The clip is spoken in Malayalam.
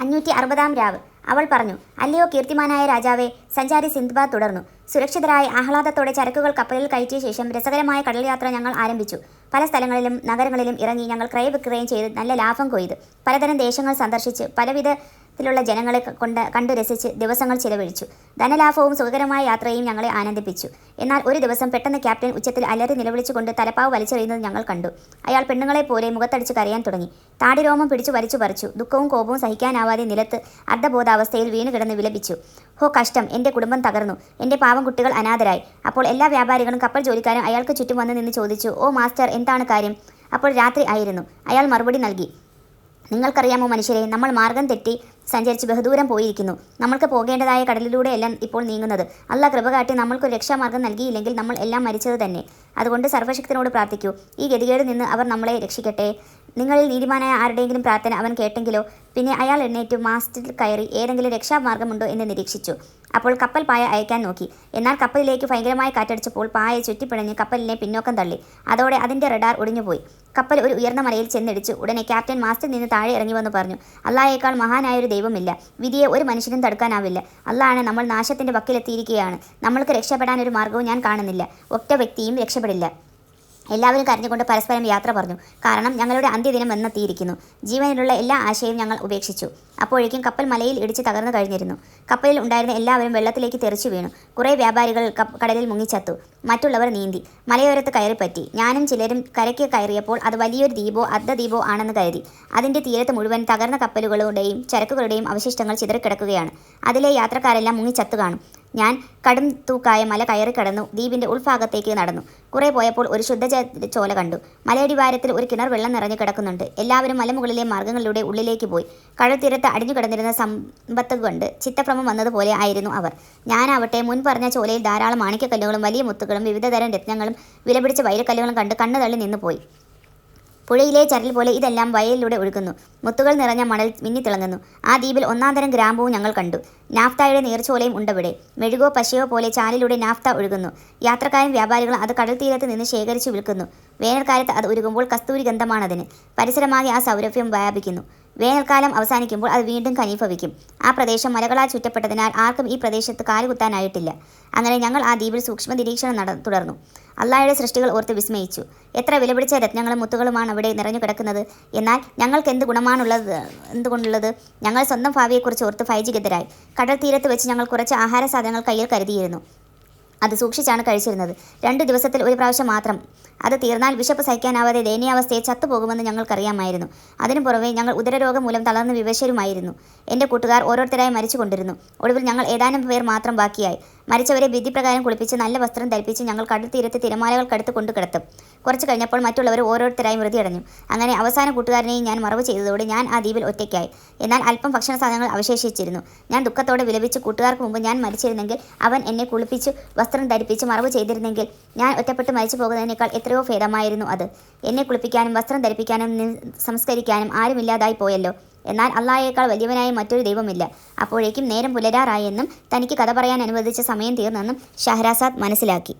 അഞ്ഞൂറ്റി അറുപതാം രാവ്. അവൾ പറഞ്ഞു അല്ലയോ കീർത്തിമാനായ രാജാവേ സഞ്ചാരി സിന്ദ്ബാദ് തുടർന്നു. സുരക്ഷിതരായി ആഹ്ലാദത്തോടെ ചരക്കുകൾ കപ്പലിൽ കയറ്റിയ ശേഷം രസകരമായ കടൽ യാത്ര ഞങ്ങൾ ആരംഭിച്ചു. പല സ്ഥലങ്ങളിലും നഗരങ്ങളിലും ഇറങ്ങി ഞങ്ങൾ ക്രയവിക്രയം ചെയ്ത് നല്ല ലാഭം കൊയ്ത് പലതരം ദേശങ്ങൾ സന്ദർശിച്ച് പലവിധത്തിലുള്ള ജനങ്ങളെ കൊണ്ട് കണ്ടു രസിച്ച് ദിവസങ്ങൾ ചിലവഴിച്ചു. ധനലാഭവും സുഖകരമായ യാത്രയും ഞങ്ങളെ ആനന്ദിപ്പിച്ചു. എന്നാൽ ഒരു ദിവസം പെട്ടെന്ന് ക്യാപ്റ്റൻ ഉച്ചത്തിൽ അലറി നിലവിളിച്ചുകൊണ്ട് തലപ്പാവ് വലിച്ചെറിയുന്നത് ഞങ്ങൾ കണ്ടു. അയാൾ പെണ്ണുങ്ങളെ പോലെ മുഖത്തടിച്ച് കരയാൻ തുടങ്ങി. താടിരോമം പിടിച്ചു വലിച്ചു പറിച്ചു. ദുഃഖവും കോപവും സഹിക്കാനാവാതെ നിലത്ത് അർദ്ധബോധാവസ്ഥയിൽ വീണ് കിടന്ന് വിലപിച്ചു. ഹോ കഷ്ടം. എന്റെ കുടുംബം തകർന്നു. എന്റെ പാവം കുട്ടികൾ അനാഥരായി. അപ്പോൾ എല്ലാ വ്യാപാരികളും കപ്പൽ ജോലിക്കാരും അയാൾക്ക് ചുറ്റും വന്ന് നിന്ന് ചോദിച്ചു ഓ മാസ്റ്റർ എന്താണ് കാര്യം? അപ്പോൾ രാത്രി ആയിരുന്നു. അയാൾ മറുപടി നൽകി. നിങ്ങൾക്കറിയാമോ മനുഷ്യരെ നമ്മൾ മാർഗം തെറ്റി സഞ്ചരിച്ച് ബഹുദൂരം പോയിരിക്കുന്നു. നമ്മൾക്ക് പോകേണ്ടതായ കടലിലൂടെയല്ല ഇപ്പോൾ നീങ്ങുന്നത്. അല്ല കൃപ കാട്ടി നമ്മൾക്ക് രക്ഷാമാർഗം നൽകിയില്ലെങ്കിൽ നമ്മൾ എല്ലാം മരിച്ചത് തന്നെ. അതുകൊണ്ട് സർവശക്തനോട് പ്രാർത്ഥിക്കൂ. ഈ ഗതികേട് നിന്ന് അവർ നമ്മളെ രക്ഷിക്കട്ടെ. നിങ്ങളിൽ നീതിമാനായ ആരുടെയെങ്കിലും പ്രാർത്ഥന അവൻ കേട്ടെങ്കിലോ? പിന്നെ അയാൾ എണ്ണേറ്റു മാസ്റ്റിൽ കയറി ഏതെങ്കിലും രക്ഷാമാർഗമുണ്ടോ എന്ന് നിരീക്ഷിച്ചു. അപ്പോൾ കപ്പൽ പായ അയക്കാൻ നോക്കി. എന്നാൽ കപ്പലിലേക്ക് ഭയങ്കരമായി കാറ്റടിച്ചപ്പോൾ പായ ചുറ്റിപ്പിണഞ്ഞ് കപ്പലിനെ പിന്നോക്കം തള്ളി. അതോടെ അതിന്റെ റഡാർ ഒടിഞ്ഞുപോയി. കപ്പൽ ഒരു ഉയർന്ന മലയിൽ ചെന്നിടിച്ചു. ഉടനെ ക്യാപ്റ്റൻ മാസ്റ്റിൽ നിന്ന് താഴെ ഇറങ്ങി വന്ന് പറഞ്ഞു അള്ളായേക്കാൾ മഹാനായൊരു ദൈവമില്ല. വിധിയെ ഒരു മനുഷ്യനും തടുക്കാനാവില്ല. അള്ളാണ് നമ്മൾ നാശത്തിന്റെ വക്കിലെത്തിയിരിക്കുകയാണ്. നമ്മൾക്ക് രക്ഷപ്പെടാൻ ഒരു മാർഗവും ഞാൻ കാണുന്നില്ല. ഒറ്റ വ്യക്തിയും രക്ഷപ്പെടില്ല. എല്ലാവരും കരഞ്ഞുകൊണ്ട് പരസ്പരം യാത്ര പറഞ്ഞു. കാരണം ഞങ്ങളുടെ അന്ത്യദിനം വന്നെത്തിയിരിക്കുന്നു ജീവനിലുള്ള എല്ലാ ആശയവും ഞങ്ങൾ ഉപേക്ഷിച്ചു. അപ്പോഴേക്കും കപ്പൽ മലയിൽ ഇടിച്ച് തകർന്നു കഴിഞ്ഞിരുന്നു. കപ്പലിൽ ഉണ്ടായിരുന്ന എല്ലാവരും വെള്ളത്തിലേക്ക് തെറിച്ചു വീണു. കുറേ വ്യാപാരികൾ കടലിൽ മുങ്ങിച്ചത്തു. മറ്റുള്ളവർ നീന്തി. മലയോരത്ത് കയറിപ്പറ്റി. ഞാനും ചിലരും കരയ്ക്ക് കയറിയപ്പോൾ അത് വലിയൊരു ദ്വീപോ അർദ്ധദ്വീപോ ആണെന്ന് കരുതി. അതിന്റെ തീരത്ത് മുഴുവൻ തകർന്ന കപ്പലുകളുടെയും ചരക്കുകളുടെയും അവശിഷ്ടങ്ങൾ ചിതറിക്കിടക്കുകയാണ്. അതിലെ യാത്രക്കാരെല്ലാം മുങ്ങിച്ചത്തു കാണും. ഞാൻ കടും തൂക്കായ മല കയറി കടന്നു. ദ്വീപിന്റെ ഉൾഭാഗത്തേക്ക് നടന്നു. കുറെ പോയപ്പോൾ ഒരു ശുദ്ധജല ചോല കണ്ടു. മലയടിവാരത്തിൽ ഒരു കിണർ വെള്ളം നിറഞ്ഞു കിടക്കുന്നുണ്ട്. എല്ലാവരും മലമുകളിലെ മാർഗങ്ങളിലൂടെ ഉള്ളിലേക്ക് പോയി. കടൽത്തീരത്ത് അടിഞ്ഞു കിടന്നിരുന്ന സമ്പത്ത് കൊണ്ട് ചിത്തഭ്രമം വന്നതുപോലെ ആയിരുന്നു അവർ. ഞാനാവട്ടെ മുൻ പറഞ്ഞ ചോലയിൽ ധാരാളം മാണിക്കക്കല്ലുകളും വലിയ മുത്തുകളും വിവിധതരം രത്നങ്ങളും വിലപിടിച്ച വൈരക്കല്ലുകളും കണ്ട് കണ്ണു തള്ളി നിന്നുപോയി. പുഴയിലെ ചരൽ പോലെ ഇതെല്ലാം വയലിലൂടെ ഒഴുകുന്നു. മുത്തുകൾ നിറഞ്ഞ മണൽ മിന്നിത്തിളങ്ങുന്നു ആ ദ്വീപിൽ ഒന്നാന്തരം ഗ്രാമ്പവും ഞങ്ങൾ കണ്ടു. നാഫ്തായുടെ നീർച്ചോലയും ഉണ്ടവിടെ. മെഴുകോ പശയോ പോലെ ചാലിലൂടെ നാഫ്ത ഒഴുകുന്നു. യാത്രക്കാരും വ്യാപാരികളും അത് കടൽ തീരത്ത് നിന്ന് ശേഖരിച്ചു വിൽക്കുന്നു. വേനൽക്കാലത്ത് അത് ഉരുകുമ്പോൾ കസ്തൂരി ഗന്ധമാണതിന്. പരിസരമാകെ ആ സൗരഭ്യം വ്യാപിക്കുന്നു. വേനൽക്കാലം അവസാനിക്കുമ്പോൾ അത് വീണ്ടും കനീഫവിക്കും ആ പ്രദേശം മലകളാൽ ചുറ്റപ്പെട്ടതിനാൽ ആർക്കും ഈ പ്രദേശത്ത് കാലുകുത്താനായിട്ടില്ല. അങ്ങനെ ഞങ്ങൾ ആ ദ്വീപിൽ സൂക്ഷ്മ നിരീക്ഷണം നട തുടർന്നു. അള്ളായുടെ സൃഷ്ടികൾ ഓർത്ത് വിസ്മയിച്ചു. എത്ര വിലപിടിച്ച രത്നങ്ങളും മുത്തുകളുമാണ് അവിടെ നിറഞ്ഞു കിടക്കുന്നത്. എന്നാൽ ഞങ്ങൾക്ക് എന്ത് ഗുണമാണുള്ളത് എന്തുകൊണ്ടുള്ളത്? ഞങ്ങൾ സ്വന്തം ഭാവിയെക്കുറിച്ച് ഓർത്ത് ഭയചികിതരായി കടൽ തീരത്ത് വെച്ച് ഞങ്ങൾ കുറച്ച് ആഹാര സാധനങ്ങൾ കയ്യിൽ കരുതിയിരുന്നു. അത് സൂക്ഷിച്ചാണ് കഴിച്ചിരുന്നത്. രണ്ട് ദിവസത്തിൽ ഒരു പ്രാവശ്യം മാത്രം. അത് തീർന്നാൽ വിശപ്പ് സഹിക്കാനാവാതെ ദയനീയാവസ്ഥയെ ചത്തുപോകുമെന്ന് ഞങ്ങൾക്കറിയാമായിരുന്നു. അതിനു പുറമെ ഞങ്ങൾ ഉദരരോഗം മൂലം തളർന്ന് വിവശരുമായിരുന്നു. എന്റെ കൂട്ടുകാർ ഓരോരുത്തരായി മരിച്ചുകൊണ്ടിരുന്നു. ഒടുവിൽ ഞങ്ങൾ ഏതാനും പേർ മാത്രം ബാക്കിയായി. മരിച്ചവരെ വിധിപ്രകാരം കുളിപ്പിച്ച് നല്ല വസ്ത്രം ധരിപ്പിച്ച് ഞങ്ങൾ കടൽ തീരത്ത് തിരമാലകൾക്കടുത്ത് കൊണ്ടു കിടത്തും. കുറച്ച് കഴിഞ്ഞപ്പോൾ മറ്റുള്ളവർ ഓരോരുത്തരായി മൃതിയടഞ്ഞു അങ്ങനെ അവസാന കൂട്ടുകാരനെയും ഞാൻ മറവ് ചെയ്തതോടെ ഞാൻ ആ ദ്വീപിൽ ഒറ്റയ്ക്കായി. എന്നാൽ അല്പം ഭക്ഷണ സാധനങ്ങൾ അവശേഷിച്ചിരുന്നു. ഞാൻ ദുഃഖത്തോടെ വിലപിച്ച് കൂട്ടുകാർക്ക് മുമ്പ് ഞാൻ മരിച്ചിരുന്നെങ്കിൽ അവൻ എന്നെ കുളിപ്പിച്ച് വസ്ത്രം ധരിപ്പിച്ച് മറവ് ചെയ്തിരുന്നെങ്കിൽ ഞാൻ ഒറ്റപ്പെട്ട് മരിച്ചു പോകുന്നതിനേക്കാൾ എത്രയോ ഭേദമായിരുന്നു അത്. എന്നെ കുളിപ്പിക്കാനും വസ്ത്രം ധരിപ്പിക്കാനും സംസ്കരിക്കാനും ആരുമില്ലാതായി പോയല്ലോ. എന്നാൽ അള്ളാഹയേക്കാൾ വലിയവനായ മറ്റൊരു ദൈവമില്ല. അപ്പോഴേക്കും നേരം പുലരാറായെന്നും തനിക്ക് കഥ പറയാൻ അനുവദിച്ച സമയം തീർന്നെന്നും ഷഹരാസാദ് മനസ്സിലാക്കി.